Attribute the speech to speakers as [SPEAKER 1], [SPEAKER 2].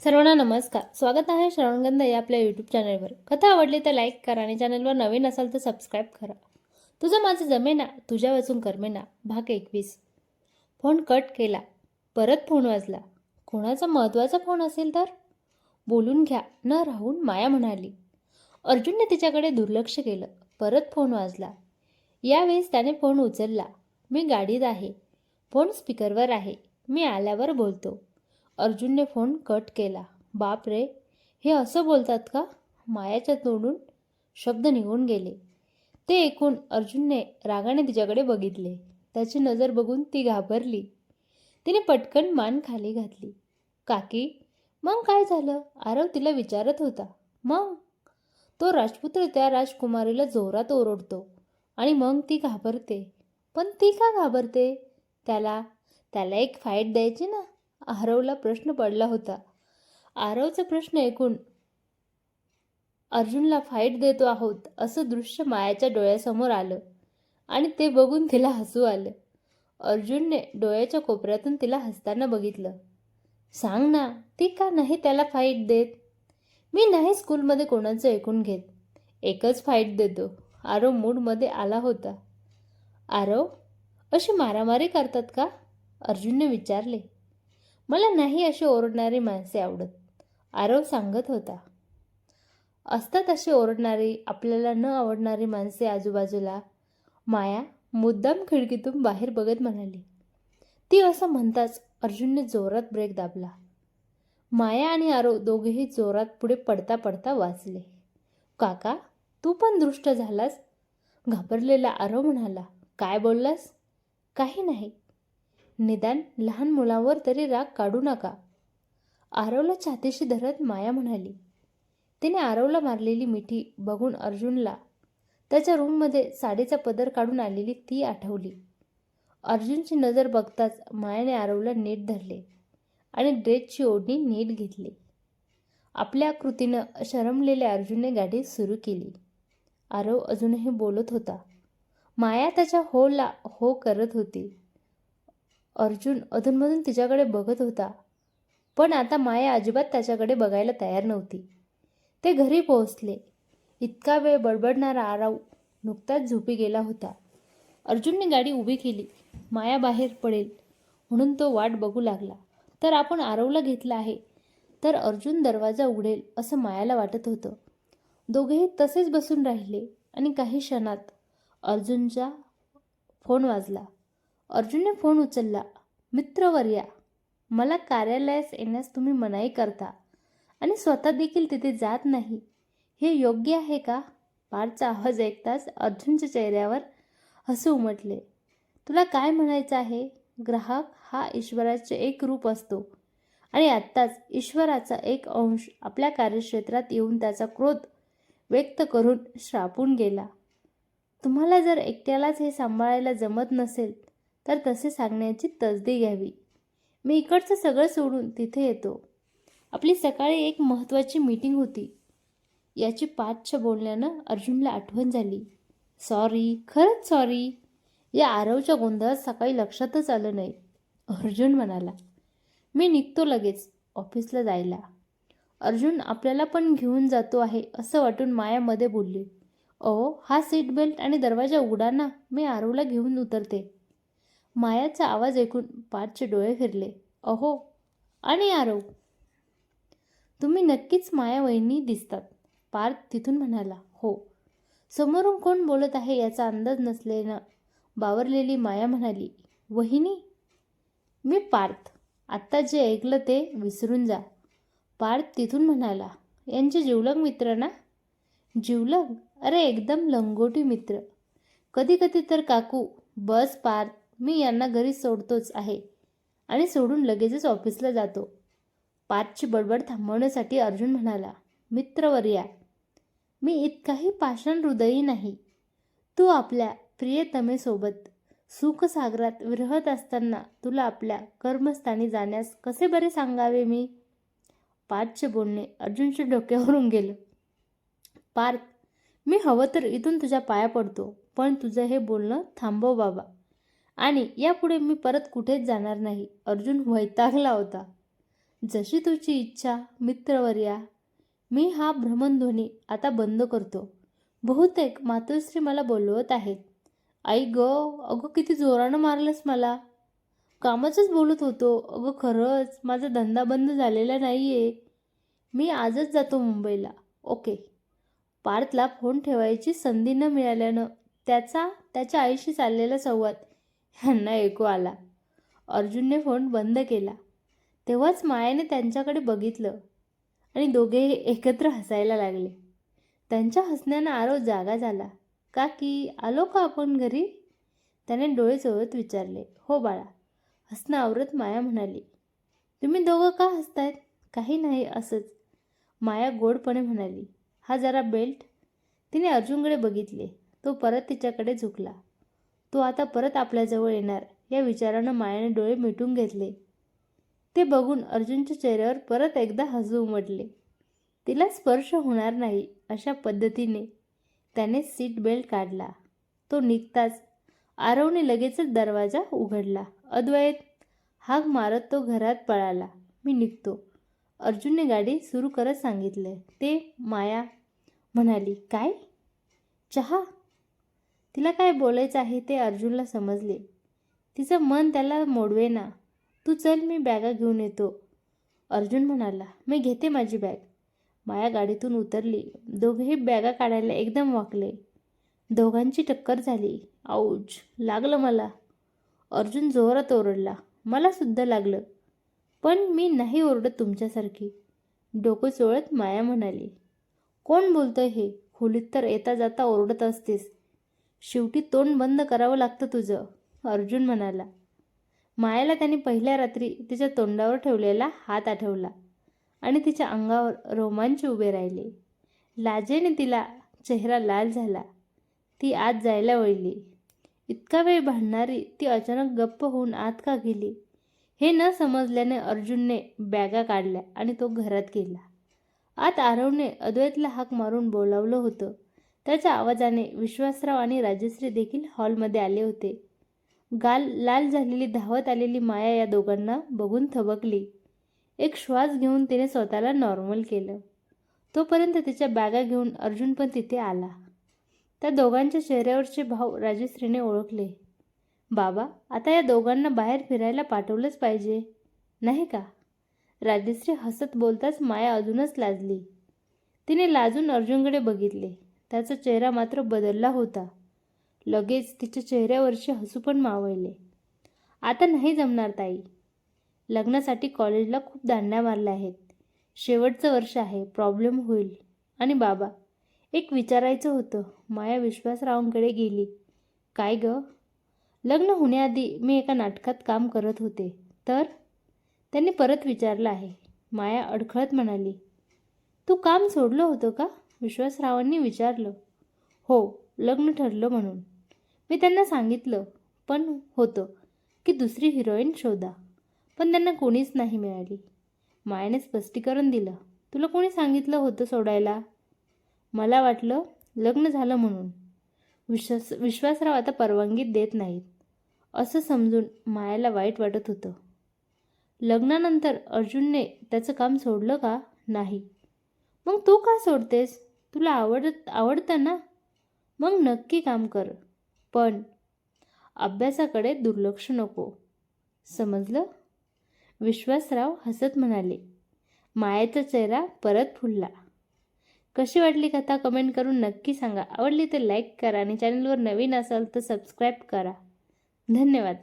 [SPEAKER 1] सर्वांना नमस्कार. स्वागत आहे श्रवणगंध या आपल्या यूट्यूब चॅनलवर कथा आवडली तर लाईक करा आणि चॅनलवर नवीन असाल तर सबस्क्राईब करा. तुझं माझं जमेना तुझ्या वाचून करमेना भाग एकवीस. फोन कट केला परत फोन वाजला. कोणाचा महत्त्वाचा फोन असेल तर? बोलून घ्या न राहून माया म्हणाली. अर्जुनने तिच्याकडे दुर्लक्ष केलं परत फोन वाजला. यावेळेस त्याने फोन उचलला. मी गाडीत आहे. फोन स्पीकरवर आहे. मी आल्यावर बोलतो. अर्जुनने फोन कट केला. बाप रे हे असं बोलतात का? मायाच्या तोंडून शब्द निघून गेले. ते ऐकून अर्जुनने रागाने तिच्याकडे बघितले. त्याची नजर बघून ती घाबरली. तिने पटकन मान खाली घातली. काकी मग काय झालं? आरव तिला विचारत होता. मग? तो राजपुत्र त्या राजकुमारीला जोरात ओरडतो आणि मग ती घाबरते. पण ती का घाबरते? त्याला त्याला एक फाईट द्यायची ना. आरवला प्रश्न पडला होता. आरवचा प्रश्न ऐकून अर्जुनला फाईट देतो आहोत असं दृश्य मायाच्या डोळ्यासमोर आलं आणि ते बघून तिला हसू आलं. अर्जुनने डोळ्याच्या कोपऱ्यातून तिला हसताना बघितलं. सांग ना ती का नाही त्याला फाईट देत? मी नाही स्कूलमध्ये कोणाचं ऐकून घेत. एकच फाईट देतो. आरव मूडमध्ये आला होता. आरव अशी मारामारी करतात का? अर्जुनने विचारले. मला नाही अशी ओरडणारी माणसे आवडत. आरव सांगत होता. असतात अशी ओरडणारी आपल्याला न आवडणारी माणसे आजूबाजूला. माया मुद्दाम खिडकीतून बाहेर बघत म्हणाली. ती असं म्हणताच अर्जुनने जोरात ब्रेक दाबला. माया आणि आरव दोघेही जोरात पुढे पडता पडता वाचले. काका तू पण दृष्ट झालास? घाबरलेला आरव म्हणाला. काय बोललास? काही नाही. निदान लहान मुलांवर तरी राग काढू नका. आरवला छातीशी धरत माया म्हणाली तिने आरवला मारलेली मिठी बघून अर्जुनला त्याच्या रूममध्ये साडीचा पदर काढून आलेली ती आठवली. अर्जुनची नजर बघताच मायाने आरवला नीट धरले आणि ड्रेसची ओढणी नीट घेतली. आपल्या कृतीनं शरमलेल्या अर्जुनने गाडी सुरू केली. आरव अजूनही बोलत होता. माया त्याच्या होला हो करत होती. अर्जुन अधूनमधून तिच्याकडे बघत होता. पण आता माया अजिबात त्याच्याकडे बघायला तयार नव्हती. ते घरी पोहोचले. इतका वेळ बडबडणारा आराव नुकताच झोपी गेला होता. अर्जुनने गाडी उभी केली. माया बाहेर पडेल म्हणून तो वाट बघू लागला. तर आपण आरवला घेतला आहे. तर अर्जुन दरवाजा उघडेल असं मायाला वाटत होतं. दोघेही तसेच बसून राहिले आणि काही क्षणात अर्जुनचा फोन वाजला. अर्जुनने फोन उचलला मित्रवर्या मला कार्यालयास येण्यास तुम्ही मनाई करता आणि स्वतः देखील तिथे जात नाही. हे योग्य आहे का? पारचा आवाज ऐकताच अर्जुनच्या चेहऱ्यावर हसू उमटले. तुला काय म्हणायचं आहे? ग्राहक हा ईश्वराचे एक रूप असतो आणि आत्ताच ईश्वराचा एक अंश आपल्या कार्यक्षेत्रात येऊन त्याचा क्रोध व्यक्त करून श्रापून गेला. तुम्हाला जर एकट्यालाच हे सांभाळायला जमत नसेल तर तसे सांगण्याची तसदी घ्यावी. मी इकडचं सगळं सोडून तिथे येतो. आपली सकाळी एक महत्त्वाची मीटिंग होती. याची पाचच्या बोलण्यानं अर्जुनला आठवण झाली. सॉरी खरंच सॉरी. या आरवच्या गोंधळात सकाळी लक्षातच आलं नाही अर्जुन म्हणाला. मी निघतो लगेच ऑफिसला जायला. अर्जुन आपल्याला पण घेऊन जातो आहे असं वाटून मायामध्ये बोलली. अहो हा सीट बेल्ट आणि दरवाजा उघडा ना मी आरवला घेऊन उतरते. मायाचा आवाज ऐकून पाचचे डोळे फिरले. अहो आणि आरव? तुम्ही नक्कीच माया वहिनी दिसतात पार्थ तिथून म्हणाला. हो. समोरून कोण बोलत आहे याचा अंदाज नसलेनं बावरलेली माया म्हणाली वहिनी मी पार्थ. आत्ता जे ऐकलं ते विसरून जा. पार्थ तिथून म्हणाला यांचे जिवलग मित्र ना? जिवलग? अरे एकदम लंगोटी मित्र. कधी कधी तर काकू बस पार्थ मी यांना घरी सोडतोच आहे आणि सोडून लगेचच ऑफिसला जातो. पाचची बडबड थांबवण्यासाठी अर्जुन म्हणाला मित्रवर्या मी इतकाही पाषाण हृदयी नाही. तू आपल्या प्रियतमेसोबत सुखसागरात विरहत असताना तुला आपल्या कर्मस्थानी जाण्यास कसे बरे सांगावे मी? पार्थचे बोलणे अर्जुनच्या डोक्यावरून गेलं. पार्थ मी हवं तर इथून तुझ्या पाया पडतो पण तुझं हे बोलणं थांबव बाबा. आणि यापुढे मी परत कुठेच जाणार नाही. अर्जुन वैतागला होता. जशी तुझी इच्छा मित्रवर्या मी हा भ्रमणध्वनी आता बंद करतो. बहुतेक मातोश्री मला बोलवत आहेत. आई ग अगं किती जोरानं मारलंस मला. कामाचंच बोलत होतो. अगं खरंच माझा धंदा बंद झालेला नाही आहे मी आजच जातो मुंबईला. ओके. पार्थला फोन ठेवायची संधी न मिळाल्यानं त्याचा त्याच्या आईशी चाललेला संवाद ह्यांना ऐकू आला. अर्जुनने फोन बंद केला. तेव्हाच मायाने त्यांच्याकडे बघितलं आणि दोघेही एकत्र हसायला लागले. त्यांच्या हसण्यानं आरव जागा झाला. का की आलो का आपण घरी? त्याने डोळे चोळत विचारले. हो बाळा हसणं आवरत माया म्हणाली. तुम्ही दोघं का हसतायत? काही नाही असंच. माया गोडपणे म्हणाली. हा जरा बेल्ट. तिने अर्जुनकडे बघितले. तो परत तिच्याकडे झुकला. तो आता परत आपल्याजवळ येणार. या विचारानं मायाने डोळे मिटून घेतले. ते बघून अर्जुनच्या चेहऱ्यावर परत एकदा हसू उमटले. तिला स्पर्श होणार नाही अशा पद्धतीने त्याने सीट बेल्ट काढला. तो निघताच आरवने लगेचच दरवाजा उघडला. अद्वैत हाक मारत तो घरात पळाला. मी निघतो. अर्जुनने गाडी सुरू करत सांगितले. ते माया म्हणाली काय? चहा? तिला काय बोलायचं आहे ते अर्जुनला समजले. तिचं मन त्याला मोडवेना. तू चल मी बॅगा घेऊन येतो. अर्जुन म्हणाला मी घेते माझी बॅग. माया गाडीतून उतरली. दोघेही बॅगा काढायला एकदम वाकले. दोघांची टक्कर झाली. आऊच लागलं मला. अर्जुन जोरात ओरडला मला सुद्धा लागलं. पण मी नाही ओरडत तुमच्यासारखी. डोकं चोळत माया म्हणाली कोण बोलतं हे? खोलीत तर येता जाता ओरडत असतेस. शेवटी तोंड बंद करावं लागतं तुझं अर्जुन म्हणाला. मायाला त्याने पहिल्या रात्री तिच्या तोंडावर ठेवलेला हात आठवला आणि तिच्या अंगावर रोमांच उभे राहिले. लाजेने तिला चेहरा लाल झाला. ती आत जायला वळली. इतका वेळ भांडणारी ती अचानक गप्प होऊन आत का गेली? हे न समजल्याने अर्जुनने बॅगा काढल्या आणि तो घरात गेला. आत आरवने अद्वैतला हाक मारून बोलावलं होतं. त्याच्या आवाजाने विश्वासराव आणि राजश्री देखील हॉलमध्ये आले होते. गाल लाल झालेली धावत आलेली माया या दोघांना बघून थबकली. एक श्वास घेऊन तिने स्वतःला नॉर्मल केलं. तोपर्यंत तिच्या बॅगा घेऊन अर्जुन पण तिथे आला. त्या दोघांच्या चेहऱ्यावरचे भाव राजश्रीने ओळखले. बाबा आता या दोघांना बाहेर फिरायला पाठवलंच पाहिजे नाही का? राजश्री हसत बोलताच माया अजूनच लाजली. तिने लाजून अर्जुनकडे बघितले. त्याचा चेहरा मात्र बदलला होता. लगेच तिच्या चेहऱ्यावरचे हसू पण मावळले. आता नाही जमणार ताई. लग्नासाठी कॉलेजला खूप दांड्या मारल्या आहेत. शेवटचं वर्ष आहे प्रॉब्लेम होईल. आणि बाबा एक विचारायचं होतं. माया विश्वासरावांकडे गेली. काय ग? लग्न होण्याआधी मी एका नाटकात काम करत होते. तर? त्यांनी परत विचारलं आहे. माया अडखळत म्हणाली तू काम सोडलं होतं का? विश्वासरावांनी विचारलं हो लग्न ठरलं म्हणून. मी त्यांना सांगितलं पण होतं की दुसरी हिरोईन शोधा. पण त्यांना कोणीच नाही मिळाली. मायाने स्पष्टीकरण दिलं तुला कोणी सांगितलं होतं सोडायला? मला वाटलं लग्न झालं म्हणून. विश्वास विश्वासराव आता परवानगी देत नाहीत. असं समजून मायाला वाईट वाटत होतं. लग्नानंतर अर्जुनने त्याचं काम सोडलं का? नाही. मग तू का सोडतेस? तुला आवडत आवडतं ना मग नक्की काम कर. पण अभ्यासाकडे दुर्लक्ष नको. समजलं? विश्वासराव हसत म्हणाले. मायाचा चेहरा परत फुलला. कशी वाटली कथा कमेंट करून नक्की सांगा. आवडली तर लाईक करा आणि चॅनलवर नवीन असाल तर सबस्क्राईब करा. धन्यवाद.